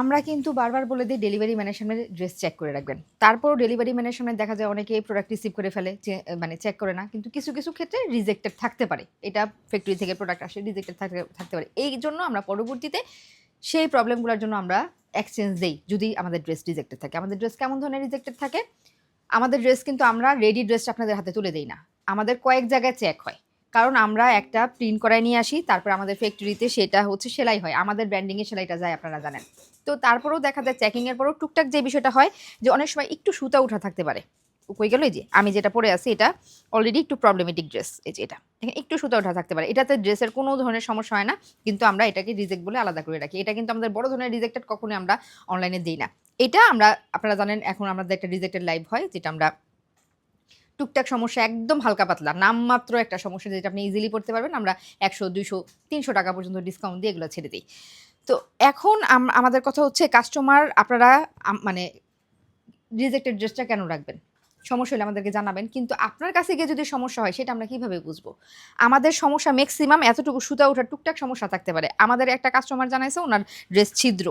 আমরা কিন্তু বারবার বলে দিই ডেলিভারি ম্যানের সামনে ড্রেস চেক করে রাখবেন। তারপর ডেলিভারি ম্যানের সামনে দেখা যায় অনেকে প্রোডাক্ট রিসিভ করে ফেলে মানে চেক করে না। কিন্তু কিছু কিছু ক্ষেত্রে রিজেক্টেড থাকতে পারে। এটা ফ্যাক্টরি থেকে প্রোডাক্ট আসে রিজেক্টেড থাকতে থাকতে পারে। এই জন্য আমরা পরবর্তীতে সেই প্রবলেমগুলোর জন্য আমরা এক্সচেঞ্জ দেই, যদি আমাদের ড্রেস রিজেক্টেড থাকে। আমাদের ড্রেস কেমন ধরনের রিজেক্টেড থাকে? আমাদের ড্রেস কিন্তু আমরা রেডি ড্রেসটা আপনাদের হাতে তুলে দেই না। আমাদের কয়েক জায়গায় চেক হয়। কারণ আমরা একটা প্রিন্ট করায় নিয়ে আসি, তারপর আমাদের ফ্যাক্টরিতে সেটা হচ্ছে সেলাই হয়। আমাদের ব্র্যান্ডিংয়ে সেলাইটা যায়, আপনারা জানেন। তো তারপরেও দেখা যায় চেকিংয়ের পরেও টুকটাক যে বিষয়টা হয়, যে অনেক সময় একটু সুতা উঠা থাকতে পারে। কই গেল এই যে, আমি যেটা পরে আছি, এটা অলরেডি একটু প্রবলেমেটিক ড্রেস এই যে এটা। একটু সুতা ওঠা থাকতে পারে। এটাতে ড্রেসের কোনো ধরনের সমস্যা হয় না, কিন্তু আমরা এটাকে রিজেক্ট বলে আলাদা করে রাখি। এটা কিন্তু আমাদের বড় ধরনের রিজেক্টেড কখনোই আমরা অনলাইনে দিই না। এটা আমরা, আপনারা জানেন, এখন আমাদের একটা রিজেক্টেড লাইভ হয়, যেটা আমরা টুকটাক সমস্যা একদম হালকা পাতলা। নামমাত্র একটা সমস্যা যেটা আপনি ইজিলি পড়তে পারবেন। আমরা একশো, দুইশো, তিনশো টাকা পর্যন্ত ডিসকাউন্ট দিয়ে এগুলো ছেড়ে দিই। তো এখন আম- আমাদের কথা হচ্ছে কাস্টমার আপনারা মানে রিজেক্টেড ড্রেসটা কেন রাখবেন? সমস্যা হলে আমাদেরকে জানাবেন। কিন্তু আপনার কাছে গিয়ে যদি সমস্যা হয়, সেটা আমরা কীভাবে বুঝব? আমাদের সমস্যা ম্যাক্সিমাম এতটুকু সুতা ওঠার টুকটাক সমস্যা থাকতে পারে। আমাদের একটা কাস্টমার জানাইছে, ওনার ড্রেস ছিদ্র।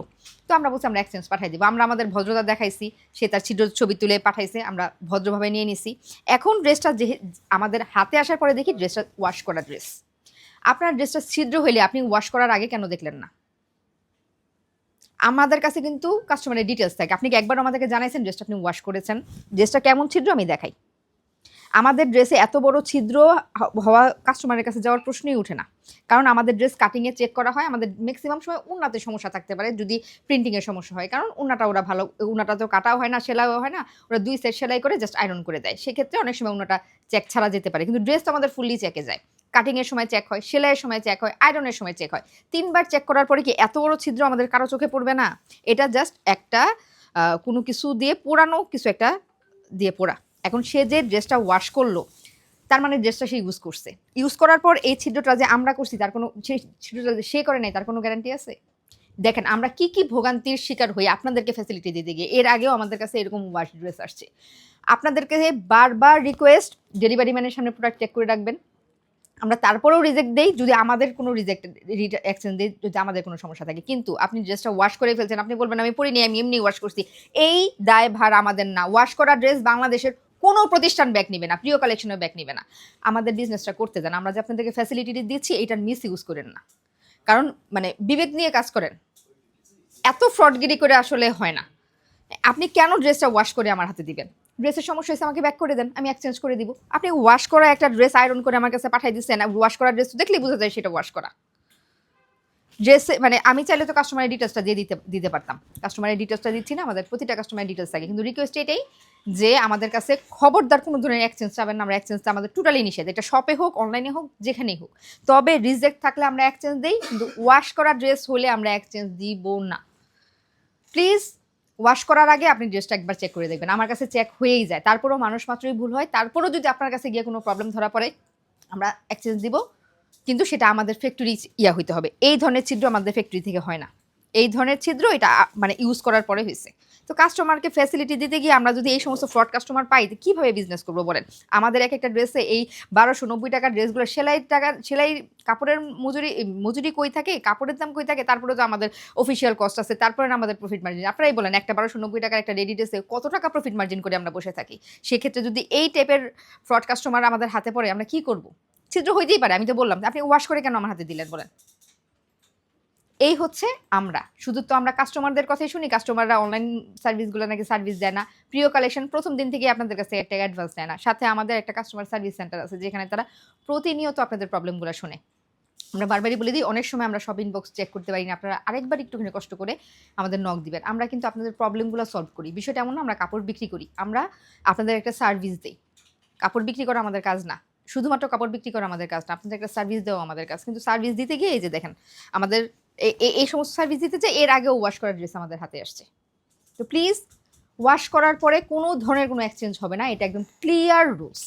তো আমরা বলছি, আমরা এক্সচেঞ্জ পাঠাই দিব। আমরা আমাদের ভদ্রতা দেখাইছি, সে তার ছিদ্র ছবি তুলে পাঠাইছে, আমরা ভদ্রভাবে নিয়ে নিছি। এখন ড্রেসটা যে আমাদের হাতে আসার পরে দেখি ড্রেসটা ওয়াশ করা ড্রেস আপনার ড্রেসটা ছিদ্র হইলে আপনি ওয়াশ করার আগে কেন দেখলেন না? আমাদের কাছে কিন্তু কাস্টমারের ডিটেলস থাকে। আপনি কি একবার আমাদেরকে জানাইছেন? ড্রেসটা আপনি ওয়াশ করেছেন। ড্রেসটা কেমন ছিদ্র? আমি দেখাই। আমাদের ড্রেসে এত বড় ছিদ্র হওয়া কাস্টমারের কাছে যাওয়ার প্রশ্নই উঠে না। কারণ আমাদের ড্রেস কাটিংয়ে চেক করা হয়, আমাদের ম্যাক্সিমাম সময় উন্নাতে সমস্যা থাকতে পারে, যদি প্রিন্টিংয়ের সমস্যা হয়। কারণ উন্নাটা ওরা ভালো উন্নাটা তো কাটাও হয় না, সেলাইও হয় না। ওরা দুই সেট সেলাই করে জাস্ট আয়রন করে দেয়। সেক্ষেত্রে অনেক সময় উন্নাটা চেক ছাড়া যেতে পারে। কিন্তু ড্রেস তো আমাদের ফুললি চেকে যায়। কাটিংয়ের সময় চেক হয়, সেলাইয়ের সময় চেক হয় আয়রনের সময় চেক হয়। তিনবার চেক করার পরে কি এত বড় ছিদ্র আমাদের কারও চোখে পড়বে না? এটা জাস্ট একটা কোনো কিছু দিয়ে পোড়ানো, কিছু একটা দিয়ে পোড়া। এখন সে যে ড্রেসটা ওয়াশ করল, তার মানে ড্রেসটা সে ইউজ করছে। ইউজ করার পর এই ছিদ্রটা যে আমরা করছি, তার কোনো, সেই ছিদ্রটা সে করে নাই, তার কোনো গ্যারান্টি আছে? দেখেন, আমরা কি কি ভোগান্তির শিকার হই আপনাদেরকে ফ্যাসিলিটি দিতে গিয়ে, এর আগেও আমাদের কাছে এরকম ওয়াশ ড্রেস আসছে। আপনাদেরকে বারবার রিকোয়েস্ট ডেলিভারি ম্যানের সামনে প্রোডাক্ট চেক করে রাখবেন। আমরা তারপরেও রিজেক্ট দেই যদি আমাদের কোনো রিজেক্ট এক্সচেঞ্জ দিই যদি আমাদের কোনো সমস্যা থাকে। কিন্তু আপনি ড্রেসটা ওয়াশ করে ফেলছেন, আপনি বলবেন, আমি পরিনি আমি এমনি ওয়াশ করছি। এই দায় ভার আমাদের না। ওয়াশ করা ড্রেস বাংলাদেশের কোনো প্রতিষ্ঠান ব্যাক নিবে না, প্রিয় কালেকশনের ব্যাক নিবে না। আমাদের বিজনেসটা করতে দেন। আমরা যে আপনাদেরকে ফ্যাসিলিটি দিচ্ছি এটার মিস ইউজ করেন না। কারণ মানে বিবেক নিয়ে কাজ করেন। এত ফ্রডগিরি করে আসলে হয় না। আপনি কেন ড্রেসটা ওয়াশ করে আমার হাতে দিবেন? ড্রেসের সমস্যা হয়েছে, আমাকে ব্যাক করে দেন, আমি এক্সচেঞ্জ করে দিব। আপনি ওয়াশ করা একটা ড্রেস আয়রন করে আমার কাছে পাঠিয়ে দিচ্ছেন ওয়াশ করা ড্রেস দেখলেই বোঝা যায় সেটা ওয়াশ করা। ড্রেসে মানে আমি চাইলে তো কাস্টমারের ডিটেলসটা দিয়ে দিতে দিতে পারতাম। কাস্টমারের ডিটেলসটা দিচ্ছি না, আমাদের প্রতিটা কাস্টমারের ডিটেলস থাকে। কিন্তু রিকোয়েস্ট এটাই যে আমাদের কাছে খবরদার কোনো ধরনের এক্সচেঞ্জ চাবেন না, আমরা এক্সচেঞ্জটা আমাদের টোটালি নিষেধ। এটা শপে হোক অনলাইনে হোক, যেখানেই হোক। তবে রিজেক্ট থাকলে আমরা এক্সচেঞ্জ দিই, কিন্তু ওয়াশ করা ড্রেস হলে আমরা এক্সচেঞ্জ দিব না। প্লিজ ওয়াশ করার আগে আপনি ড্রেসটা একবার চেক করে দেখবেন। আমার কাছে চেক হয়েই যায়। তারপরেও মানুষ মাত্রই ভুল হয়। তারপরেও যদি আপনার কাছে গিয়ে কোনো প্রবলেম ধরা পড়ে, আমরা এক্সচেঞ্জ দিব। কিন্তু সেটা আমাদের ফ্যাক্টরি ইয়া হইতে হবে। এই ধরনের ছিদ্র আমাদের ফ্যাক্টরি থেকে হয় না। এই ধরনের ছিদ্র এটা মানে ইউজ করার পরে হয়েছে। তো কাস্টমারকে ফ্যাসিলিটি দিতে গিয়ে আমরা যদি এই সমস্ত ফ্রড কাস্টমার পাই, তো কীভাবে বিজনেস করব বলেন? আমাদের এক একটা ড্রেসে এই বারোশো নব্বই টাকার ড্রেসগুলো সেলাই টাকা, সেলাই কাপড়ের মজুরি মজুরি কই থাকে, কাপড়ের দাম কই থাকে, তারপরে তো আমাদের অফিসিয়াল কস্ট আছে, তারপরে আমাদের প্রফিট মার্জিন আপনারাই বলেন, একটা বারোশো নব্বই টাকার একটা রেডি ড্রেসে কত টাকা প্রফিট মার্জিন করে আমরা বসে থাকি? সেক্ষেত্রে যদি এই টাইপের ফ্রড কাস্টমার আমাদের হাতে পড়ে, আমরা কি করব? ছিদ্র হইতেই পারে, আমি তো বললাম। আপনি ওয়াশ করে কেন আমার হাতে দিলেন বলেন? এই হচ্ছে আমরা। শুধু তো আমরা কাস্টমারদের কথাই শুনি কাস্টমাররা অনলাইন সার্ভিসগুলো নাকি সার্ভিস দেয় না। প্রিয় কালেকশন প্রথম দিন থেকে আপনাদের কাছে একটা অ্যাডভান্স নেয় না। সাথে আমাদের একটা কাস্টমার সার্ভিস সেন্টার আছে, যেখানে তারা প্রতিনিয়ত আপনাদের প্রবলেমগুলো শুনে। আমরা বারবারই বলে দিই, অনেক সময় আমরা সব ইনবক্স চেক করতে পারি না। আপনারা আরেকবার একটুখানি কষ্ট করে আমাদের নক দিবেন। আমরা কিন্তু আপনাদের প্রবলেমগুলো সলভ করি। বিষয়টা এমন না, আমরা কাপড় বিক্রি করি। আমরা আপনাদের একটা সার্ভিস দিই। কাপড় বিক্রি করা আমাদের কাজ না। শুধুমাত্র কাপড় বিক্রি করা আমাদের কাজ না, আপনাদের একটা সার্ভিস দেওয়া আমাদের কাজ। কিন্তু সার্ভিস দিতে গিয়ে এই যে দেখেন, আমাদের এই সমস্ত সার্ভিস দিতে চাই, এর আগেও ওয়াশ করার ড্রেস আমাদের হাতে আসছে। তো প্লিজ ওয়াশ করার পরে কোনো ধরনের কোনো এক্সচেঞ্জ হবে না, এটা একদম ক্লিয়ার রুলস